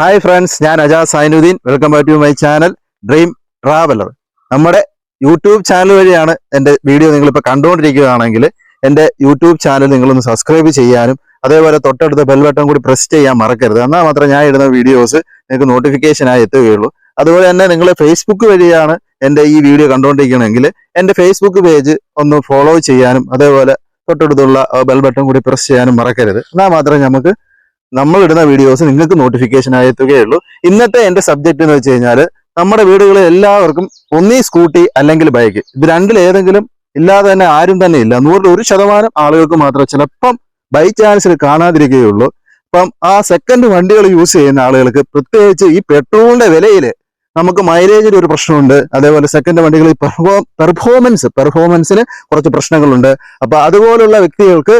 Hi friends ഞാൻ Ajas Zainuddin. Welcome back to my channel dream traveller നമ്മുടെ YouTube channel വഴിയാണ് എന്റെ video നിങ്ങളിപ്പോൾ കണ്ടുകൊണ്ടിരിക്കുകയാണെങ്കിൽ എന്റെ യൂട്യൂബ് ചാനൽ നിങ്ങളൊന്ന് സബ്സ്ക്രൈബ് ചെയ്യാനും അതേപോലെ തൊട്ടടുത്ത ബെൽ ബട്ടൺ കൂടി പ്രസ് ചെയ്യാൻ മറക്കരുത്. എന്നാൽ മാത്രമേ ഞാൻ ഇടുന്ന വീഡിയോസ് നിങ്ങൾക്ക് നോട്ടിഫിക്കേഷനായി എത്തുകയുള്ളൂ. അതുപോലെ തന്നെ നിങ്ങൾ ഫേസ്ബുക്ക് വഴിയാണ് എന്റെ ഈ വീഡിയോ കണ്ടുകൊണ്ടിരിക്കണമെങ്കിൽ എന്റെ ഫേസ്ബുക്ക് പേജ് ഒന്ന് ഫോളോ ചെയ്യാനും അതേപോലെ തൊട്ടടുത്തുള്ള ബെൽ ബട്ടൺ കൂടി പ്രസ് ചെയ്യാനും മറക്കരുത്. എന്നാൽ മാത്രമേ നമുക്ക് നമ്മൾ ഇടുന്ന വീഡിയോസ് നിങ്ങൾക്ക് നോട്ടിഫിക്കേഷൻ ആയെത്തുകയുള്ളൂ ഇന്നത്തെ എന്റെ സബ്ജക്റ്റ് എന്ന് വെച്ച് കഴിഞ്ഞാൽ നമ്മുടെ വീടുകളിൽ എല്ലാവർക്കും ഒന്നീ സ്കൂട്ടി അല്ലെങ്കിൽ ബൈക്ക് ഇത് രണ്ടിൽ ഏതെങ്കിലും ഇല്ലാതെ തന്നെ ആരും തന്നെ ഇല്ല. നൂറിൽ ഒരു ശതമാനം ആളുകൾക്ക് മാത്രം ചിലപ്പം ബൈ ചാൻസിൽ കാണാതിരിക്കുകയുള്ളൂ. അപ്പം ആ സെക്കൻഡ് വണ്ടികൾ യൂസ് ചെയ്യുന്ന ആളുകൾക്ക് പ്രത്യേകിച്ച് ഈ പെട്രോളിന്റെ വിലയിൽ നമുക്ക് മൈലേജിൽ ഒരു പ്രശ്നമുണ്ട്. അതേപോലെ സെക്കൻഡ് വണ്ടികളിൽ പെർഫോമൻസ് പെർഫോമൻസിന് കുറച്ച് പ്രശ്നങ്ങളുണ്ട്. അപ്പൊ അതുപോലുള്ള വ്യക്തികൾക്ക്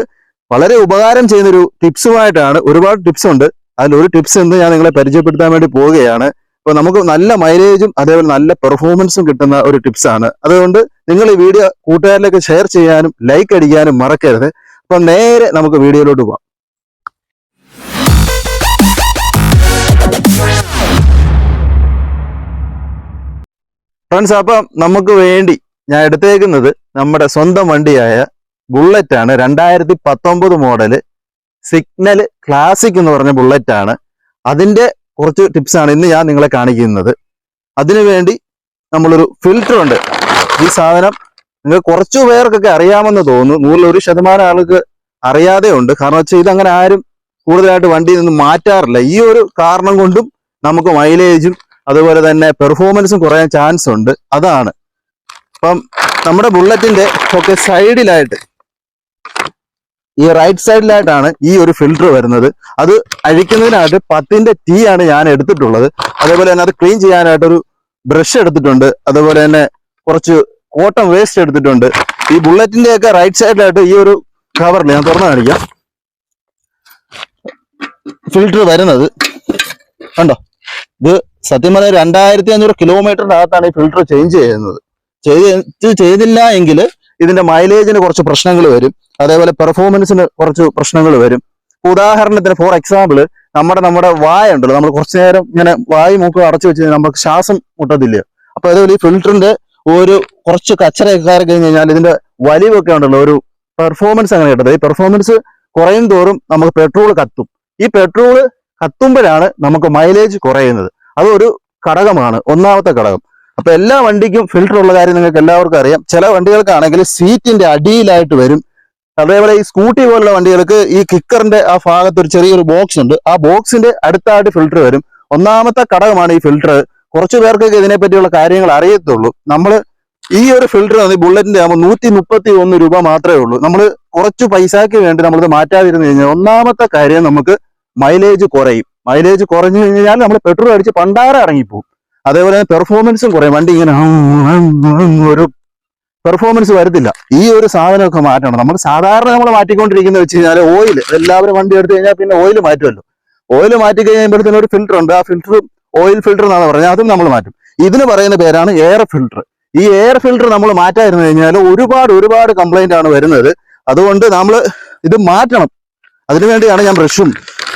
വളരെ ഉപകാരം ചെയ്യുന്ന ഒരു ടിപ്സുമായിട്ടാണ് ഒരുപാട് ടിപ്സ് ഉണ്ട് അതിൽ ഒരു ടിപ്സ് എന്ന് ഞാൻ നിങ്ങളെ പരിചയപ്പെടുത്താൻ വേണ്ടി പോവുകയാണ്. അപ്പൊ നമുക്ക് നല്ല മൈലേജും അതേപോലെ നല്ല പെർഫോമൻസും കിട്ടുന്ന ഒരു ടിപ്സ് ആണ് അതുകൊണ്ട് നിങ്ങൾ ഈ വീഡിയോ കൂട്ടുകാരിലേക്ക് ഷെയർ ചെയ്യാനും ലൈക്ക് അടിക്കാനും മറക്കരുത്. അപ്പൊ നേരെ നമുക്ക് വീഡിയോയിലോട്ട് പോവാം. ഫ്രണ്ട്സ് അപ്പം നമുക്ക് വേണ്ടി ഞാൻ എടുത്തേക്കുന്നത് നമ്മുടെ സ്വന്തം വണ്ടിയായ ബുള്ളറ്റ് ആണ്. രണ്ടായിരത്തി പത്തൊമ്പത് മോഡൽ സിഗ്നൽ ക്ലാസിക് എന്ന് പറഞ്ഞ ബുള്ളറ്റ് ആണ്. അതിന്റെ കുറച്ച് ടിപ്സ് ആണ് ഇന്ന് ഞാൻ നിങ്ങളെ കാണിക്കുന്നത്. അതിനുവേണ്ടി നമ്മളൊരു ഫിൽറ്റർ ഉണ്ട്. ഈ സാധനം നിങ്ങൾ കുറച്ചു പേർക്കൊക്കെ അറിയാമെന്ന് തോന്നുന്നു. നൂറിൽ ഒരു ശതമാനം ആൾക്ക് അറിയാതെ ഉണ്ട്. കാരണം വെച്ചാൽ ഇതങ്ങനെ ആരും കൂടുതലായിട്ട് വണ്ടിയിൽ നിന്ന് മാറ്റാറില്ല. ഈ ഒരു കാരണം കൊണ്ടും നമുക്ക് മൈലേജും അതുപോലെ തന്നെ പെർഫോമൻസും കുറയാൻ ചാൻസ് ഉണ്ട്. അതാണ്. അപ്പം നമ്മുടെ ബുള്ളറ്റിന്റെ ഒക്കെ സൈഡിലായിട്ട് ഈ റൈറ്റ് സൈഡിലായിട്ടാണ് ഈ ഒരു ഫിൽറ്റർ വരുന്നത്. അത് അഴിക്കുന്നതിനായിട്ട് പത്തിന്റെ ടീ ആണ് ഞാൻ എടുത്തിട്ടുള്ളത്. അതേപോലെ തന്നെ അത് ക്ലീൻ ചെയ്യാനായിട്ടൊരു ബ്രഷ് എടുത്തിട്ടുണ്ട്. അതുപോലെ തന്നെ കുറച്ച് കോട്ടൺ വേസ്റ്റ് എടുത്തിട്ടുണ്ട്. ഈ ബുള്ളറ്റിന്റെ ഒക്കെ റൈറ്റ് സൈഡിലായിട്ട് ഈ ഒരു കവറിൽ ഞാൻ തുറന്നു കാണിക്കാം. ഫിൽറ്റർ വരുന്നത്. കണ്ടോ? ഇത് സത്യം പറഞ്ഞാൽ രണ്ടായിരത്തി അഞ്ഞൂറ് കിലോമീറ്ററിന്റെ അകത്താണ് ഈ ഫിൽറ്റർ ചേഞ്ച് ചെയ്യുന്നത്. ചെയ്ത് ചെയ്തില്ല എങ്കിൽ ഇതിന്റെ മൈലേജിന് കുറച്ച് പ്രശ്നങ്ങൾ വരും. അതേപോലെ പെർഫോമൻസിന് കുറച്ച് പ്രശ്നങ്ങൾ വരും. ഉദാഹരണത്തിന് ഫോർ എക്സാമ്പിൾ നമ്മുടെ നമ്മുടെ വായ ഉണ്ടല്ലോ നമ്മൾ കുറച്ചു നേരം ഇങ്ങനെ വായു മൂക്ക് അടച്ചു വെച്ച് നമുക്ക് ശ്വാസം മുട്ടത്തില്ല. അപ്പൊ അതേപോലെ ഈ ഫിൽറ്ററിന്റെ ഒരു കുറച്ച് കച്ചറയൊക്കെ കയറി കഴിഞ്ഞ് കഴിഞ്ഞാൽ ഇതിന്റെ വലിവൊക്കെ ഉണ്ടല്ലോ ഒരു പെർഫോമൻസ് അങ്ങനെ കിട്ടുന്നത് ഈ പെർഫോമൻസ് കുറയും തോറും നമുക്ക് പെട്രോൾ കത്തും. ഈ പെട്രോൾ കത്തുമ്പോഴാണ് നമുക്ക് മൈലേജ് കുറയുന്നത്. അതൊരു ഘടകമാണ് ഒന്നാമത്തെ ഘടകം. അപ്പൊ എല്ലാ വണ്ടിക്കും ഫിൽറ്റർ ഉള്ള കാര്യം നിങ്ങൾക്ക് എല്ലാവർക്കും അറിയാം. ചില വണ്ടികൾക്കാണെങ്കിൽ സീറ്റിന്റെ അടിയിലായിട്ട് വരും. അതേപോലെ ഈ സ്കൂട്ടി പോലുള്ള വണ്ടികൾക്ക് ഈ കിക്കറിന്റെ ആ ഭാഗത്ത് ഒരു ചെറിയൊരു ബോക്സ് ഉണ്ട്. ആ ബോക്സിന്റെ അടുത്തായിട്ട് ഫിൽറ്റർ വരും. ഒന്നാമത്തെ ഘടകമാണ് ഈ ഫിൽറ്റർ കുറച്ചു പേർക്കൊക്കെ ഇതിനെപ്പറ്റിയുള്ള കാര്യങ്ങൾ അറിയത്തുള്ളൂ. നമ്മൾ ഈ ഒരു ഫിൽറ്റർ തന്നെ ബുള്ളറ്റിന്റെ ആകുമ്പോൾ നൂറ്റി മുപ്പത്തി ഒന്ന് രൂപ മാത്രമേ ഉള്ളൂ. നമ്മൾ കുറച്ച് പൈസയ്ക്ക് വേണ്ടി നമ്മളിത് മാറ്റാതിരുന്നു കഴിഞ്ഞാൽ ഒന്നാമത്തെ കാര്യം നമുക്ക് മൈലേജ് കുറയും. മൈലേജ് കുറഞ്ഞു കഴിഞ്ഞാൽ നമ്മൾ പെട്രോൾ അടിച്ച് പണ്ടാരം ഇറങ്ങിപ്പോകും അതേപോലെ പെർഫോമൻസും കുറയും വണ്ടി ഇങ്ങനെ ഒരു പെർഫോമൻസ് വരത്തില്ല. ഈ ഒരു സാധനമൊക്കെ മാറ്റണം. നമ്മൾ സാധാരണ നമ്മൾ മാറ്റിക്കൊണ്ടിരിക്കുന്നത് വെച്ച് കഴിഞ്ഞാൽ ഓയിൽ എല്ലാവരും വണ്ടി എടുത്തു കഴിഞ്ഞാൽ പിന്നെ ഓയിൽ മാറ്റുമല്ലോ. ഓയിൽ മാറ്റി കഴിയുമ്പോഴത്തേനും ഒരു ഫിൽറ്റർ ഉണ്ട്. ആ ഫിൽറ്റർ ഓയിൽ ഫിൽറ്റർ എന്നാണ് പറഞ്ഞത്. അതും നമ്മൾ മാറ്റും. ഇതിന് പറയുന്ന പേരാണ് എയർ ഫിൽറ്റർ ഈ എയർ ഫിൽറ്റർ നമ്മൾ മാറ്റാതിരുന്നു കഴിഞ്ഞാൽ ഒരുപാട് ഒരുപാട് കംപ്ലൈന്റ് ആണ് വരുന്നത്. അതുകൊണ്ട് നമ്മൾ ഇത് മാറ്റണം. അതിനുവേണ്ടിയാണ് ഞാൻ ബ്രഷും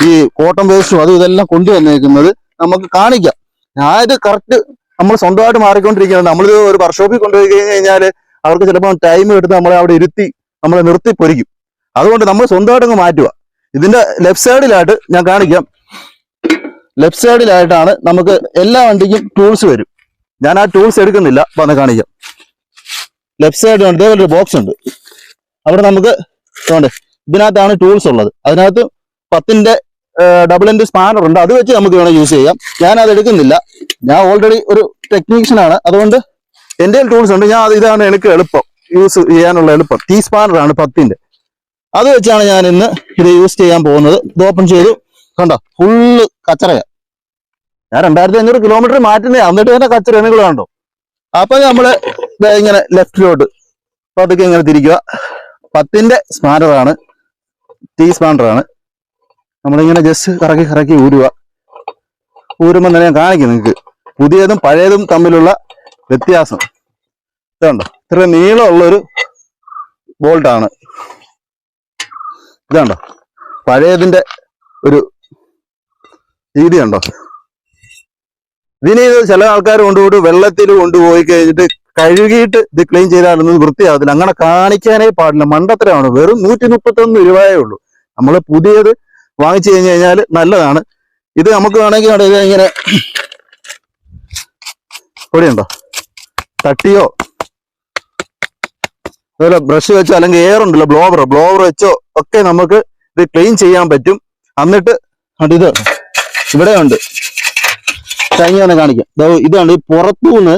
ഈ കോട്ടൺ വേസ്റ്റും അതും ഇതെല്ലാം കൊണ്ടുവന്നേക്കുന്നത്. നമുക്ക് കാണിക്കാം. ഞാൻ ഇത് കറക്റ്റ് നമ്മൾ സ്വന്തമായിട്ട് മാറിക്കൊണ്ടിരിക്കുന്നത് നമ്മളിത് ഒരു വർക്ക്ഷോപ്പിൽ കൊണ്ടുപോയി കഴിഞ്ഞ് കഴിഞ്ഞാൽ അവർക്ക് ചിലപ്പോൾ ടൈം എടുത്ത് നമ്മളെ അവിടെ ഇരുത്തി നമ്മളെ നിർത്തി പൊരിക്കും. അതുകൊണ്ട് നമ്മൾ സ്വന്തമായിട്ട് അങ്ങ് മാറ്റുക. ഇതിന്റെ ലെഫ്റ്റ് സൈഡിലായിട്ട് ഞാൻ കാണിക്കാം. ലെഫ്റ്റ് സൈഡിലായിട്ടാണ് നമുക്ക് എല്ലാ വണ്ടിക്കും ടൂൾസ് വരും. ഞാൻ ആ ടൂൾസ് എടുക്കുന്നില്ല. വന്ന് കാണിക്കാം. ലെഫ്റ്റ് സൈഡ് ഇതേപോലെ ഒരു ബോക്സ് ഉണ്ട്. അവിടെ നമുക്ക് ഇതിനകത്താണ് ടൂൾസ് ഉള്ളത്. അതിനകത്ത് പത്തിന്റെ ഡബിൾ എൻഡ് സ്പാനർ ഉണ്ട്. അത് വെച്ച് നമുക്ക് വേണം യൂസ് ചെയ്യാം. ഞാൻ അത് എടുക്കുന്നില്ല. ഞാൻ ഓൾറെഡി ഒരു ടെക്നീഷ്യൻ ആണ്. അതുകൊണ്ട് എന്റെ ടൂൾസ് ഉണ്ട്. ഞാൻ ഇതാണ് എനിക്ക് എളുപ്പം. യൂസ് ചെയ്യാനുള്ള എളുപ്പം. ടീ സ്പാനർ ആണ് പത്തിന്റെ. അത് വെച്ചാണ് ഞാൻ ഇന്ന് ഇത് യൂസ് ചെയ്യാൻ പോകുന്നത്. ഇത് ഓപ്പൺ ചെയ്തു. കണ്ടോ? ഫുള്ള് കച്ചറയാ. ഞാൻ രണ്ടായിരത്തി അഞ്ഞൂറ് കിലോമീറ്റർ മാറ്റുന്നേ എന്നിട്ട് തന്നെ കച്ചറ നിങ്ങൾ കണ്ടോ? അപ്പൊ നമ്മൾ ഇങ്ങനെ ലെഫ്റ്റിലോട്ട് പതുക്കെ ഇങ്ങനെ തിരിക്കുക. പത്തിന്റെ സ്പാനറാണ് ടീ സ്പാനറാണ് നമ്മളിങ്ങനെ ജസ്റ്റ് കറക്കി കറക്കി ഊരുക. ഊരുമ്പോൾ തന്നെ ഞാൻ കാണിക്കും നിങ്ങൾക്ക് പുതിയതും പഴയതും തമ്മിലുള്ള വ്യത്യാസം. ഇതുണ്ടോ? ഇത്ര നീളമുള്ളൊരു ബോൾട്ടാണ് ഇതുണ്ടോ? പഴയതിന്റെ ഒരു രീതി ഉണ്ടോ ഇതിന് ഇത് ചില ആൾക്കാർ കൊണ്ടുപോയിട്ട് വെള്ളത്തിൽ കൊണ്ടുപോയി കഴിഞ്ഞിട്ട് കഴുകിയിട്ട് ഇത് ക്ലീൻ ചെയ്താലൊന്നും വൃത്തിയാകത്തില്ല അങ്ങനെ കാണിക്കാനേ പാടില്ല. മണ്ടത്തരമാണ്. വെറും നൂറ്റി മുപ്പത്തൊന്ന് രൂപയേ ഉള്ളൂ. നമ്മൾ പുതിയത് വാങ്ങിച്ചു കഴിഞ്ഞു കഴിഞ്ഞാൽ നല്ലതാണ്. ഇത് നമുക്ക് വേണമെങ്കിൽ ഇങ്ങനെ പൊടിയുണ്ടോ? തട്ടിയോ? അതുപോലെ ബ്രഷ് വെച്ചോ അല്ലെങ്കിൽ എയർ ഉണ്ടല്ലോ ബ്ലോവർ ബ്ലോവർ വെച്ചോ ഒക്കെ നമുക്ക് ഇത് ക്ലീൻ ചെയ്യാൻ പറ്റും. എന്നിട്ട് അത് ഇവിടെ ഉണ്ട്. കഴിഞ്ഞ തന്നെ കാണിക്കാം. ഇതാണ് ഈ പുറത്തുനിന്ന്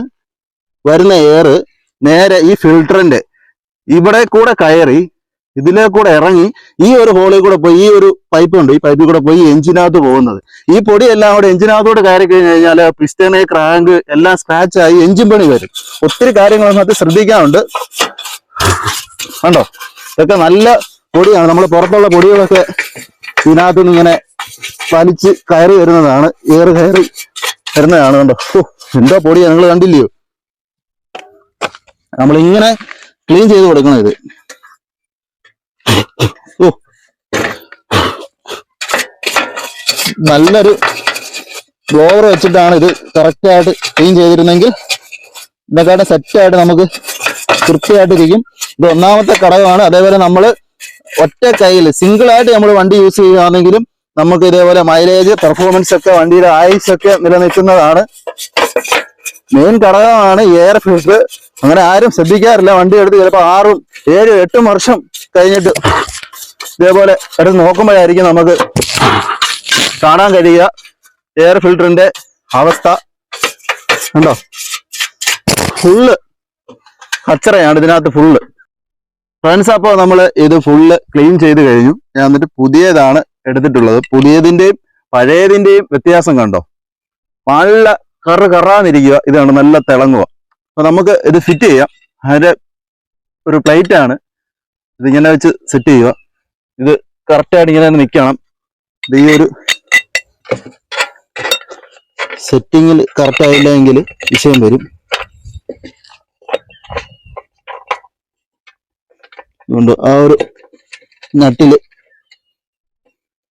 വരുന്ന എയർ നേരെ ഈ ഫിൽറ്ററിന്റെ ഇവിടെ കൂടെ കയറി ഇതിലെ കൂടെ ഇറങ്ങി ഈ ഒരു ഹോളിൽ കൂടെ പോയി ഈ ഒരു പൈപ്പ് ഉണ്ട് ഈ പൈപ്പിൽ കൂടെ പോയി എഞ്ചിനകത്ത് പോകുന്നത്. ഈ പൊടി എല്ലാം കൂടെ എഞ്ചിനകത്തോട് കയറി കഴിഞ്ഞ് കഴിഞ്ഞാൽ പിസ്റ്റണ് ക്രാങ്ക് എല്ലാം സ്ക്രാച്ച് ആയി എഞ്ചിൻ പണി വരും. ഒത്തിരി കാര്യങ്ങളൊന്നും അത് ശ്രദ്ധിക്കാനുണ്ട്. കണ്ടോ? ഇതൊക്കെ നല്ല പൊടിയാണ്. നമ്മൾ പുറത്തുള്ള പൊടികളൊക്കെ ഇതിനകത്തുനിന്ന് ഇങ്ങനെ വലിച്ച് കയറി വരുന്നതാണ് ഏറ് കയറി വരുന്നതാണ് കണ്ടോ? ഓ എന്തോ പൊടിയാ. നിങ്ങൾ കണ്ടില്ലയോ? നമ്മളിങ്ങനെ ക്ലീൻ ചെയ്ത് കൊടുക്കണം ഇത്. നല്ലൊരു ബ്ലോവർ വെച്ചിട്ടാണ് ഇത് കറക്റ്റ് ആയിട്ട് ക്ലീൻ ചെയ്തിരുന്നെങ്കിൽ ഇതൊക്കെ സെറ്റായിട്ട് നമുക്ക് വൃത്തിയായിട്ടിരിക്കും. ഇത് ഒന്നാമത്തെ ഘടകമാണ്. അതേപോലെ നമ്മൾ ഒറ്റ കയ്യിൽ സിംഗിൾ ആയിട്ട് നമ്മൾ വണ്ടി യൂസ് ചെയ്യുകയാണെങ്കിലും നമുക്ക് ഇതേപോലെ മൈലേജ് പെർഫോമൻസ് ഒക്കെ വണ്ടിയുടെ ആയുസ് ഒക്കെ നിലനിൽക്കുന്നതാണ്. മെയിൻ ഘടകമാണ് എയർ ഫിൽറ്റർ അങ്ങനെ ആരും ശ്രദ്ധിക്കാറില്ല. വണ്ടി എടുത്ത് ചിലപ്പോൾ ആറും ഏഴും എട്ടും വർഷം കഴിഞ്ഞിട്ട് ഇതേപോലെ എടുത്ത് നോക്കുമ്പോഴായിരിക്കും നമുക്ക് കാണാൻ കഴിയുക. എയർ ഫിൽറ്ററിന്റെ അവസ്ഥ ഉണ്ടോ ഫുള്ള് കച്ചറയാണ് ഇതിനകത്ത് ഫുള്ള് ഫ്രണ്ട്സ് അപ്പോൾ നമ്മൾ ഇത് ഫുള്ള് ക്ലീൻ ചെയ്ത് കഴിഞ്ഞു. ഞാൻ എന്നിട്ട് പുതിയതാണ് എടുത്തിട്ടുള്ളത്. പുതിയതിന്റെയും പഴയതിന്റെയും വ്യത്യാസം കണ്ടോ? നല്ല കറ് കറാന്നിരിക്കുക. ഇതാണ് നല്ല തിളങ്ങുക. അപ്പോൾ നമുക്ക് ഇത് ഫിറ്റ് ചെയ്യാം. അതിന്റെ ഒരു പ്ലേറ്റ് ആണ്. ഇതിങ്ങനെ വെച്ച് സെറ്റ് ചെയ്യുക. ഇത് കറക്റ്റായിട്ട് ഇങ്ങനെ നിൽക്കണം. ഇത് ഈ ഒരു സെറ്റിങ്ങിൽ കറക്റ്റ് ആയില്ല എങ്കിൽ വിഷയം വരും. അതുകൊണ്ട് ആ ഒരു നട്ടിൽ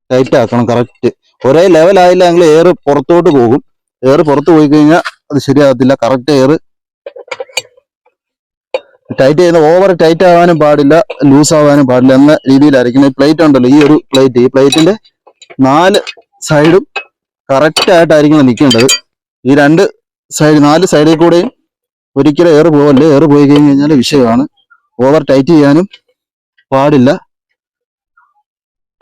ടൈറ്റ് ആക്കണം കറക്റ്റ് ഒരേ ലെവൽ ആയില്ല എങ്കിൽ എയർ പുറത്തോട്ട് പോകും. എയർ പുറത്ത് പോയി കഴിഞ്ഞാൽ അത് ശരിയാകത്തില്ല. കറക്റ്റ് എയർ ടൈറ്റ് ചെയ്യുന്ന ഓവർ ടൈറ്റ് ആവാനും പാടില്ല ലൂസ് ആവാനും പാടില്ല എന്ന രീതിയിലായിരിക്കും. ഈ പ്ലേറ്റ് ഉണ്ടല്ലോ ഈ ഒരു പ്ലേറ്റ് ഈ പ്ലേറ്റിന്റെ നാല് സൈഡും കറക്റ്റ് ആയിട്ടായിരിക്കണം നിൽക്കേണ്ടത്. ഈ രണ്ട് സൈഡ് നാല് സൈഡിൽ കൂടെയും ഒരിക്കലും എയർ പോകല്ലേ എയർ പോയി കഴിഞ്ഞ് കഴിഞ്ഞാൽ വിഷയമാണ്. ഓവർ ടൈറ്റ് ചെയ്യാനും പാടില്ല.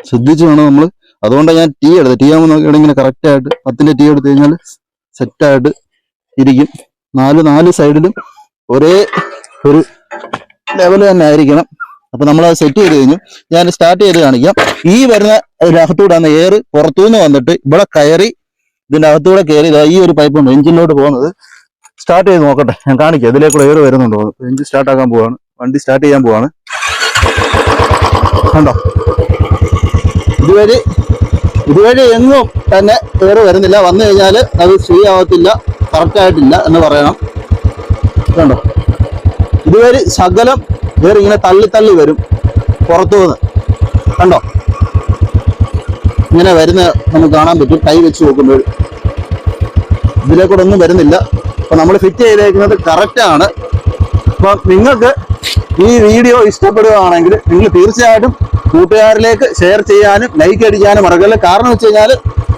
ശ്രദ്ധിച്ചു വേണം നമ്മൾ അതുകൊണ്ടാണ് ഞാൻ ടീ എടുത്തത്. ടീ ആകുമ്പോൾ നോക്കിയാണെങ്കിൽ ഇങ്ങനെ കറക്റ്റ് ആയിട്ട് പത്തിന്റെ ടീ എടുത്തു കഴിഞ്ഞാൽ സെറ്റായിട്ട് ഇരിക്കും. നാല് നാല് സൈഡിലും ഒരേ ഒരു ലെവൽ തന്നെ ആയിരിക്കണം. അപ്പൊ നമ്മൾ അത് സെറ്റ് ചെയ്ത് കഴിഞ്ഞു. ഞാൻ സ്റ്റാർട്ട് ചെയ്ത് കാണിക്കാം. ഈ വരുന്ന അകത്തൂടെ അന്ന് എയർ പുറത്തുനിന്ന് വന്നിട്ട് ഇവിടെ കയറി ഇതിന്റെ അകത്തൂടെ കയറി ഈ ഒരു പൈപ്പ് ഉണ്ട് എഞ്ചിനിലോട്ട് പോകുന്നത്. സ്റ്റാർട്ട് ചെയ്ത് നോക്കട്ടെ ഞാൻ കാണിക്കാം. ഇതിലേക്കൂടെ എയർ വരുന്നുണ്ടോ? എഞ്ചിൻ സ്റ്റാർട്ട് ആക്കാൻ പോവാണ്. വണ്ടി സ്റ്റാർട്ട് ചെയ്യാൻ പോവാണ്. കണ്ടോ? ഇതുവഴി ഇതുവഴി എങ്ങും തന്നെ എയർ വരുന്നില്ല. വന്നു കഴിഞ്ഞാൽ അത് ഫ്രീ ആവത്തില്ല കറക്റ്റായിട്ടില്ല എന്ന് പറയണം. കണ്ടോ? ഇതുവരെ ശകലം എയർ ഇങ്ങനെ തള്ളി തള്ളി വരും പുറത്തു നിന്ന് കണ്ടോ? ഇങ്ങനെ വരുന്ന നമുക്ക് കാണാൻ പറ്റും. കൈ വെച്ച് നോക്കുമ്പോൾ. ഇതിലേക്കൂടെ ഒന്നും വരുന്നില്ല. അപ്പൊ നമ്മൾ ഫിറ്റ് ചെയ്തേക്കുന്നത് കറക്റ്റാണ് ആണ്. അപ്പൊ നിങ്ങൾക്ക് ഈ വീഡിയോ ഇഷ്ടപ്പെടുകയാണെങ്കിൽ നിങ്ങൾ തീർച്ചയായിട്ടും കൂട്ടുകാരിലേക്ക് ഷെയർ ചെയ്യാനും ലൈക്ക് അടിക്കാനും മറക്കല്ല കാരണം വെച്ച് കഴിഞ്ഞാൽ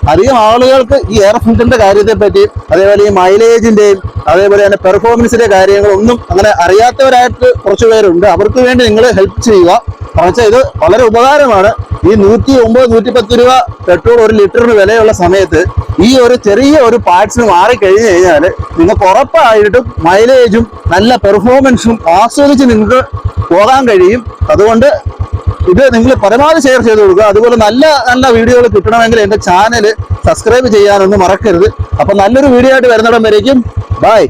അധികം ആളുകൾക്ക് ഈ എയർ ഫിൽറ്ററിന്റെ കാര്യത്തെ പറ്റി അതേപോലെ ഈ മൈലേജിന്റെയും അതേപോലെ തന്നെ പെർഫോമൻസിന്റെ കാര്യങ്ങളൊന്നും അങ്ങനെ അറിയാത്തവരായിട്ട് കുറച്ച് പേരുണ്ട്. അവർക്ക് വേണ്ടി നിങ്ങൾ ഹെൽപ്പ് ചെയ്യുക. കാരണം ഇത് വളരെ ഉപകാരമാണ്. ഈ നൂറ്റി ഒമ്പത് നൂറ്റി പത്ത് രൂപ പെട്രോൾ ഒരു ലിറ്ററിന് വിലയുള്ള സമയത്ത് ഈ ഒരു ചെറിയ ഒരു പാർട്സിന് മാറി കഴിഞ്ഞു കഴിഞ്ഞാൽ നിങ്ങൾക്ക് ഉറപ്പായിട്ടും മൈലേജും നല്ല പെർഫോമൻസും ആസ്വദിച്ച് നിങ്ങൾക്ക് പോകാൻ കഴിയും. അതുകൊണ്ട് ഇത് നിങ്ങൾ പരമാവധി ഷെയർ ചെയ്ത് കൊടുക്കുക. അതുപോലെ നല്ല നല്ല വീഡിയോകൾ കിട്ടണമെങ്കിൽ എന്റെ ചാനൽ സബ്സ്ക്രൈബ് ചെയ്യാനൊന്നും മറക്കരുത്. അപ്പൊ നല്ലൊരു വീഡിയോ ആയിട്ട് വരുന്നിടം വരേക്കും. ബൈ